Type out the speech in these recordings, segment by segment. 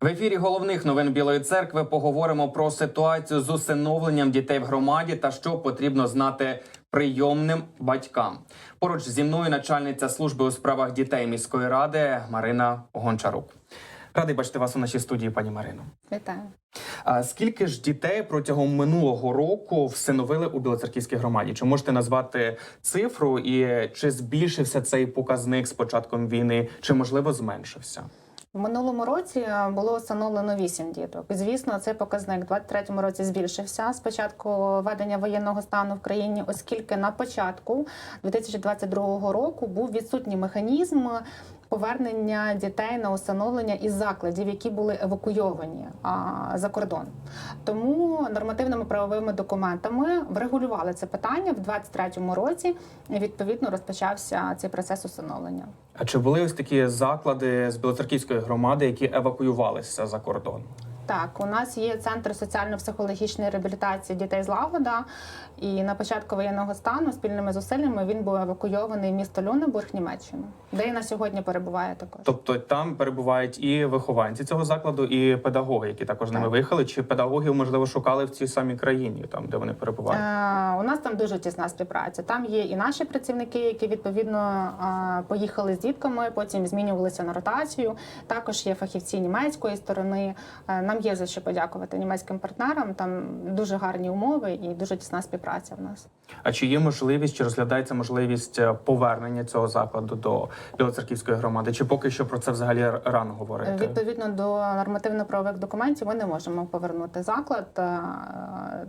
В ефірі головних новин Білої церкви поговоримо про ситуацію з усиновленням дітей в громаді та що потрібно знати прийомним батькам. Поруч зі мною начальниця служби у справах дітей міської ради Марина Гончарук. Радий бачити вас у нашій студії, пані Марино. Вітаю. А скільки ж дітей протягом минулого року всиновили у Білоцерківській громаді? Чи можете назвати цифру і чи збільшився цей показник з початком війни, чи можливо зменшився? В минулому році е, було встановлено 8 діток. Звісно, цей показник в 23-му році збільшився з початку введення воєнного стану в країні, оскільки на початку 2022 року був відсутній механізм повернення дітей на усиновлення із закладів, які були евакуйовані за кордон. Тому нормативними правовими документами врегулювали це питання в 23-му році. І відповідно розпочався цей процес усиновлення. А чи були ось такі заклади з Білоцерківської громади, які евакуювалися за кордон? Так, у нас є центр соціально-психологічної реабілітації дітей з Лагода. І на початку воєнного стану спільними зусиллями він був евакуйований в місто Люнебург, Німеччину, де і на сьогодні перебуває також. Тобто там перебувають і вихованці цього закладу, і педагоги, які також з ними виїхали, чи педагогів можливо шукали в цій самій країні, там де вони перебувають? Е, у нас там дуже тісна співпраця. Там є і наші працівники, які відповідно е, поїхали з дітками, потім змінювалися на ротацію. Також є фахівці німецької сторони. Е, Нам є за що подякувати німецьким партнерам. Там дуже гарні умови і дуже тісна співпраця в нас. А чи є можливість, чи розглядається можливість е, повернення цього закладу до Білоцерківської громади? Чи поки що про це взагалі рано говорити? Відповідно до нормативно-правових документів, ми не можемо повернути заклад е,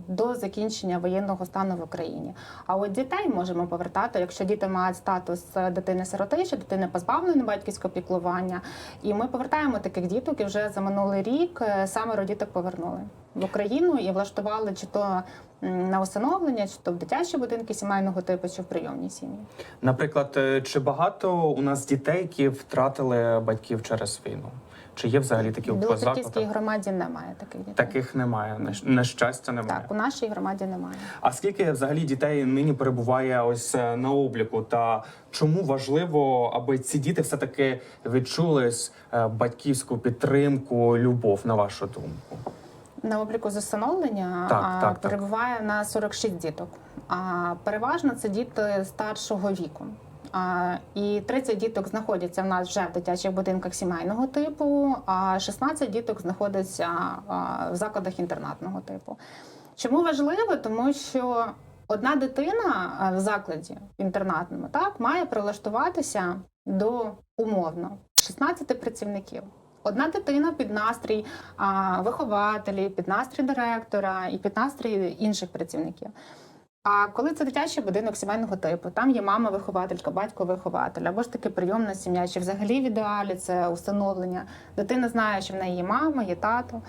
до закінчення воєнного стану в Україні. А от дітей можемо повертати, якщо діти мають статус дитини-сироти дитини позбавленої батьківського піклування. І ми повертаємо таких діток. І вже за минулий рік е, семеро діток повернули в Україну і влаштували чи то на усиновлення, чи то в дитячі будинки сімейного типу, чи в прийомні сім'ї. Наприклад, е, чи багато у нас дітей, які втратили батьків через війну? Чи є взагалі такі В Білоцерківській громаді немає таких дітей. Таких немає. на щастя, немає. Так, у нашій громаді немає. А скільки взагалі дітей нині перебуває ось е, на обліку? Та чому важливо, аби ці діти все таки відчули е, батьківську підтримку, любов, на вашу думку? На обліку з усиновлення Так, так, так. перебуває на 46 діток. А переважно це діти старшого віку. І 30 діток знаходяться в нас вже в дитячих будинках сімейного типу, а 16 діток знаходяться в закладах інтернатного типу. Чому важливо? Тому що одна дитина в закладі інтернатному так має прилаштуватися до умовно 16 працівників. Одна дитина під настрій вихователів, під настрій директора і під настрій інших працівників. А коли це дитячий будинок сімейного типу, там є мама вихователька, батько вихователь, або ж таки прийомна сім'я, чи взагалі в ідеалі це усиновлення. Дитина знає, що в неї є мама, є тато,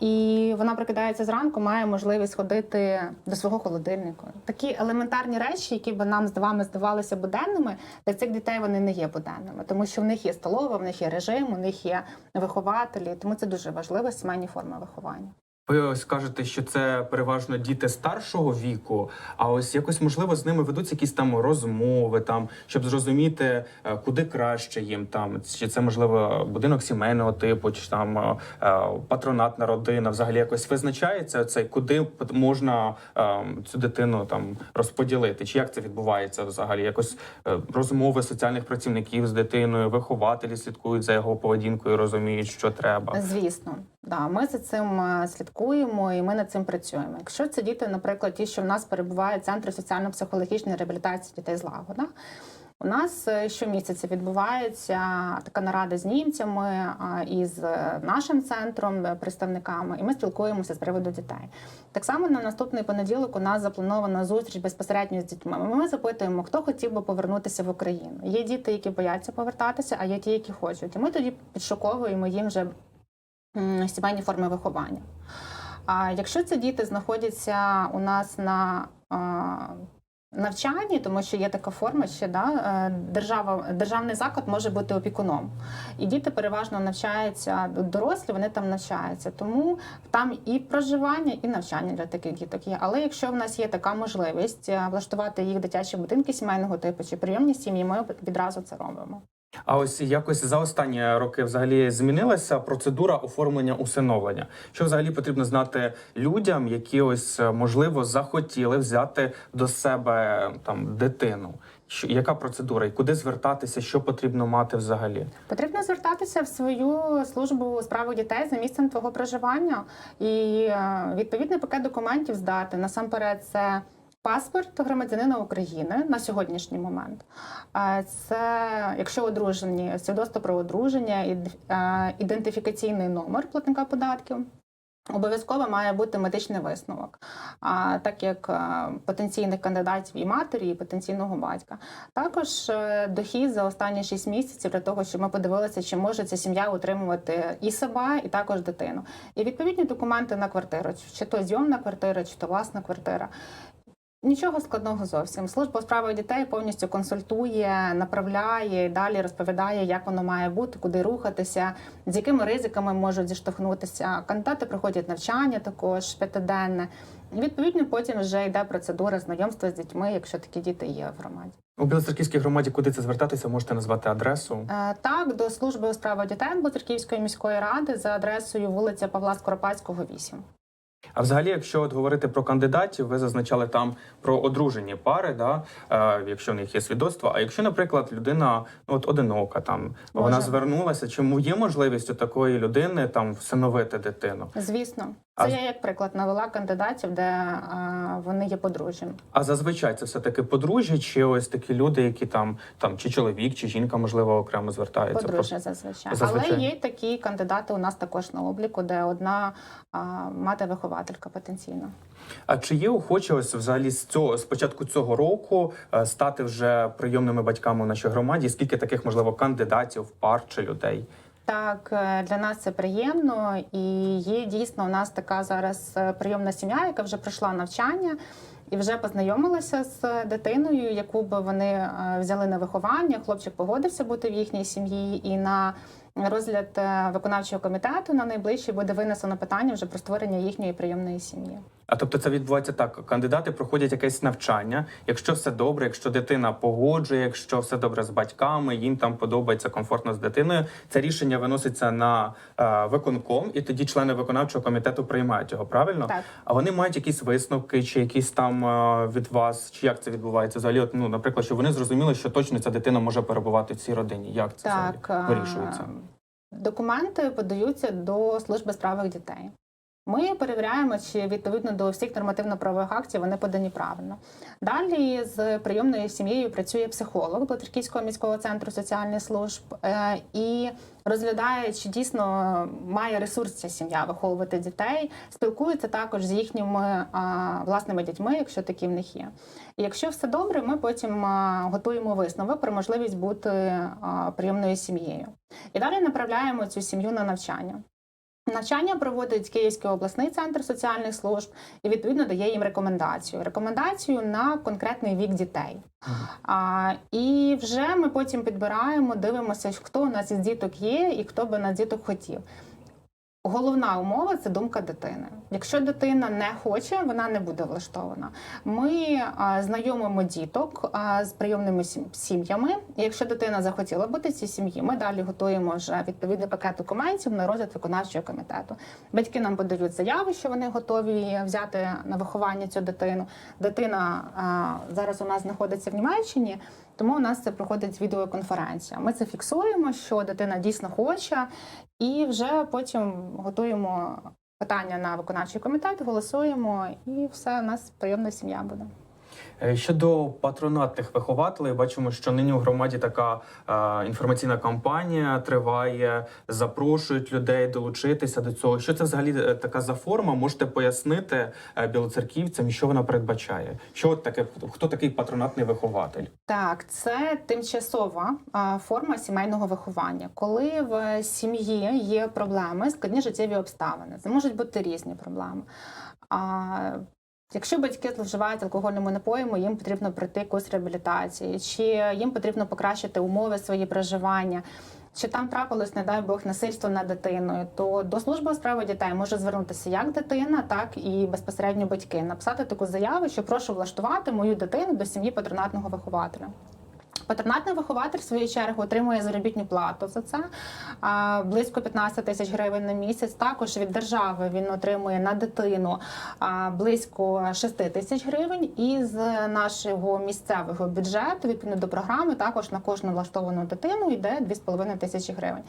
і вона прокидається зранку, має можливість ходити до свого холодильника. Такі елементарні речі, які б нам з вами здавалися буденними, для цих дітей вони не є буденними, тому що в них є столова, в них є режим, у них є вихователі. Тому це дуже важливо сімейні форми виховання. Ви ось кажете, що це переважно діти старшого віку, а ось якось можливо з ними ведуться якісь там розмови, там щоб зрозуміти, е, куди краще їм там, чи це можливо будинок сімейного типу, чи там е, е, патронатна родина, взагалі якось визначається цей, куди можна цю дитину там розподілити, чи як це відбувається взагалі? Якось розмови соціальних працівників з дитиною, вихователі слідкують за його поведінкою, розуміють, що треба. Звісно, да, ми за цим е, слідкуємо і ми над цим працюємо. Якщо це діти, наприклад, ті, що в нас перебувають в центрі соціально-психологічної реабілітації дітей з лагода. У нас е, щомісяця відбувається така нарада з німцями а, із е, нашим центром, е, представниками, і ми спілкуємося з приводу дітей. Так само на наступний понеділок у нас запланована зустріч безпосередньо з дітьми. Ми запитуємо, хто хотів би повернутися в Україну. Є діти, які бояться повертатися, а є ті, які хочуть. І ми тоді підшуковуємо їм вже сімейні форми виховання. А якщо ці діти знаходяться у нас на навчанні, тому що є така форма, що да, е, держава, державний заклад може бути опікуном. І діти переважно навчаються дорослі, вони там навчаються. Тому там і проживання, і навчання для таких діток є. Але якщо в нас є така можливість е, влаштувати їх дитячі будинки сімейного типу чи прийомні сім'ї, ми відразу це робимо. А ось якось за останні роки взагалі змінилася процедура оформлення усиновлення. Що взагалі потрібно знати людям, які ось е, можливо захотіли взяти до себе там дитину? Що яка процедура і куди звертатися? Що потрібно мати взагалі? Потрібно звертатися в свою службу у справах дітей за місцем твого проживання і е, відповідний пакет документів здати. Насамперед, це паспорт громадянина України на сьогоднішній момент. Це, якщо одружені, свідоцтво про одруження, ід- ідентифікаційний номер платника податків. Обов'язково має бути медичний висновок, так як потенційних кандидатів і матері, і потенційного батька. Також е, дохід за останні 6 місяців для того, щоб ми подивилися, чи може ця сім'я утримувати і себе, і також дитину. І відповідні документи на квартиру, чи то зйомна квартира, чи то власна квартира. Нічого складного зовсім. Служба у справах дітей повністю консультує, направляє і далі розповідає, як воно має бути, куди рухатися, з якими ризиками можуть зіштовхнутися. Кандидати проходять навчання також п'ятиденне. Відповідно, потім вже йде процедура знайомства з дітьми, якщо такі діти є в громаді. У Білоцерківській громаді куди це звертатися? Можете назвати адресу. Е, Так, до служби у справах дітей Бутерківської міської ради за адресою вулиця Павла Скоропадського, 8. А взагалі, якщо от говорити про кандидатів, ви зазначали там про одружені пари, да, е, якщо в них є свідоцтво. А якщо, наприклад, людина ну, от одинока, там вона звернулася, чому є можливість у такої людини там всиновити дитину? Звісно, це я як приклад навела кандидатів, де е, вони є подружжям. А зазвичай це все таки подружжя, чи ось такі люди, які там там чи чоловік, чи жінка, можливо, окремо звертаються. Подружжя зазвичай. Зазвичай. Але є такі кандидати у нас також на обліку, де одна а, мати-вихователька потенційно. А чи є охочі ось взагалі з цього з початку цього року е, стати вже прийомними батьками в нашій громаді? Скільки таких можливо кандидатів, пар чи людей? Так, е, для нас це приємно, і є дійсно у нас така зараз е, прийомна сім'я, яка вже пройшла навчання. І вже познайомилася з дитиною, яку б вони е, взяли на виховання. Хлопчик погодився бути в їхній сім'ї, і на розгляд виконавчого комітету на найближчий буде винесено питання вже про створення їхньої прийомної сім'ї. А тобто це відбувається так: кандидати проходять якесь навчання. Якщо все добре, якщо дитина погоджує, якщо все добре з батьками, їм там подобається комфортно з дитиною. Це рішення виноситься на е, виконком, і тоді члени виконавчого комітету приймають його. Правильно? Так. А вони мають якісь висновки, чи якісь там е, від вас, чи як це відбувається? Взагалі, от, ну, наприклад, щоб вони зрозуміли, що точно ця дитина може перебувати в цій родині. Як це Так, вирішується? е, Документи подаються до служби справах дітей. Ми перевіряємо, чи відповідно до всіх нормативно-правових актів вони подані правильно. Далі з прийомною сім'єю працює психолог Блатарківського міського центру соціальних служб е, і розглядає, чи дійсно має ресурс ця сім'я виховувати дітей. Спілкується також з їхніми власними дітьми, якщо такі в них є. І якщо все добре, ми потім готуємо висновок про можливість бути прийомною сім'єю. І далі направляємо цю сім'ю на навчання. Навчання проводить Київський обласний центр соціальних служб і відповідно дає їм рекомендацію. Рекомендацію на конкретний вік дітей. А, і вже ми потім підбираємо, дивимося, хто у нас із діток є і хто би на діток хотів. Головна умова це думка дитини. Якщо дитина не хоче, вона не буде влаштована. Ми знайомимо діток з прийомними сім- сім'ями. Якщо дитина захотіла бути в цій сім'ї, ми далі готуємо вже відповідний пакет документів на розгляд виконавчого комітету. Батьки нам подають заяву, що вони готові взяти на виховання цю дитину. Дитина зараз у нас знаходиться в Німеччині. Тому у нас це проходить відеоконференція. Ми це фіксуємо, що дитина дійсно хоче, і вже потім готуємо питання на виконавчий комітет, голосуємо, і все, у нас прийомна сім'я буде. Е, Щодо патронатних вихователей, бачимо, що нині у громаді така е, інформаційна кампанія триває, запрошують людей долучитися до цього. Що це взагалі е, така за форма? Можете пояснити білоцерківцям, що вона передбачає? Що от таке хто такий патронатний вихователь? Так, це тимчасова форма сімейного виховання, коли в сім'ї є проблеми, складні життєві обставини. Це можуть бути різні проблеми. Якщо батьки зловживають алкогольними напоями, їм потрібно пройти курс реабілітації, чи їм потрібно покращити умови свої проживання, чи там трапилось, не дай Бог, насильство над дитиною, то до служби справи дітей може звернутися як дитина, так і безпосередньо батьки, написати таку заяву, що прошу влаштувати мою дитину до сім'ї патронатного вихователя. Патронатний вихователь в свою чергу отримує заробітну плату за це близько 15 тисяч гривень на місяць. Також від держави він отримує на дитину близько 6 тисяч гривень. І з нашого місцевого бюджету, відповідно до програми, також на кожну влаштовану дитину йде 2,5 тисячі гривень.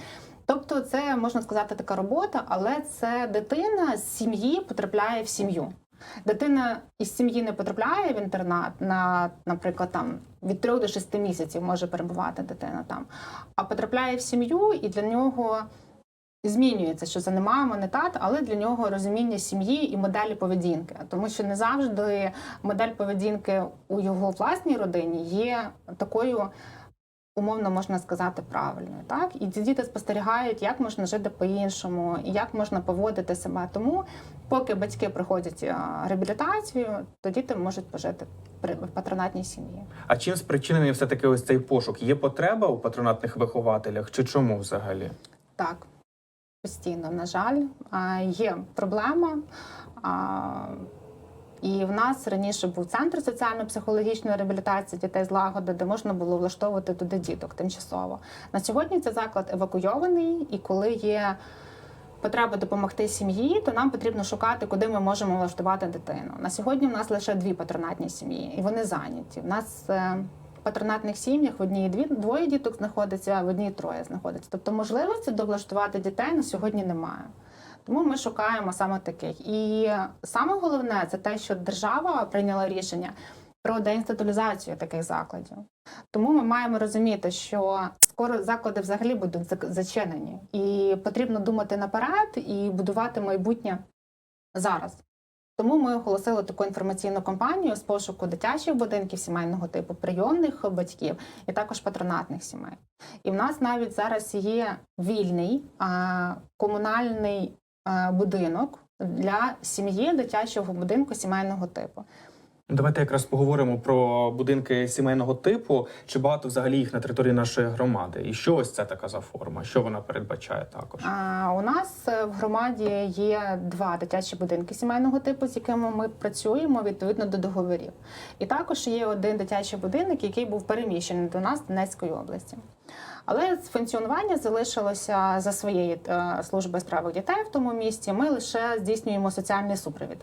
Тобто, це можна сказати така робота, але це дитина з сім'ї потрапляє в сім'ю. Дитина із сім'ї не потрапляє в інтернат на, наприклад, там від 3 до 6 місяців може перебувати дитина там, а потрапляє в сім'ю, і для нього змінюється, що це не мама, не тат, але для нього розуміння сім'ї і моделі поведінки. Тому що не завжди модель поведінки у його власній родині є такою. Умовно можна сказати правильною, так і ці діти спостерігають, як можна жити по-іншому, і як можна поводити себе. Тому, поки батьки проходять реабілітацію, то діти можуть пожити при в патронатній сім'ї. А чим спричинений все таки ось цей пошук? Є потреба у патронатних вихователях, чи чому взагалі? Так, постійно, на жаль, є проблема. І в нас раніше був центр соціально-психологічної реабілітації дітей з лагоди, де можна було влаштовувати туди діток тимчасово. На сьогодні цей заклад евакуйований, і коли є потреба допомогти сім'ї, то нам потрібно шукати, куди ми можемо влаштувати дитину. На сьогодні в нас лише дві патронатні сім'ї, і вони зайняті. В нас е, в патронатних сім'ях в одній дві двоє діток знаходиться, а в одній троє знаходиться. Тобто можливості довлаштувати дітей на сьогодні немає. Тому ми шукаємо саме таких. І саме головне це те, що держава прийняла рішення про деінституалізацію таких закладів. Тому ми маємо розуміти, що скоро заклади взагалі будуть зачинені, і потрібно думати наперед і будувати майбутнє зараз. Тому ми оголосили таку інформаційну кампанію з пошуку дитячих будинків сімейного типу, прийомних батьків і також патронатних сімей. І в нас навіть зараз є вільний а, комунальний будинок для сім'ї дитячого будинку сімейного типу. Давайте якраз поговоримо про будинки сімейного типу. Чи багато взагалі їх на території нашої громади? І що ось це така за форма? Що вона передбачає також? А, у нас в громаді є два дитячі будинки сімейного типу, з якими ми працюємо відповідно до договорів. І також є один дитячий будинок, який був переміщений до нас з Донецької області. Але функціонування залишилося за своєї е, служби справах дітей в тому місті. Ми лише здійснюємо соціальний супровід.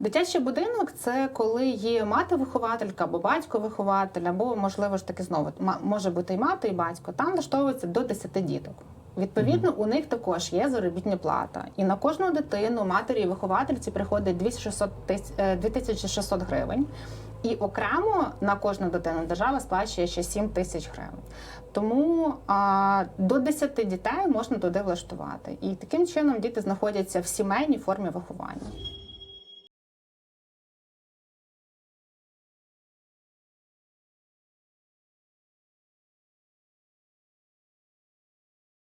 Дитячий будинок це коли є мати-вихователька або батько-вихователь, або, можливо ж таки знову може бути і мати, і батько. Там влаштовується до 10 діток. Відповідно, у них також є заробітня плата. І на кожну дитину матері і виховательці приходить 2600 тис- е, 2600 гривень. І окремо на кожну дитину держава сплачує ще 7 тисяч гривень. Тому а, до 10 дітей можна туди влаштувати. І таким чином діти знаходяться в сімейній формі виховання.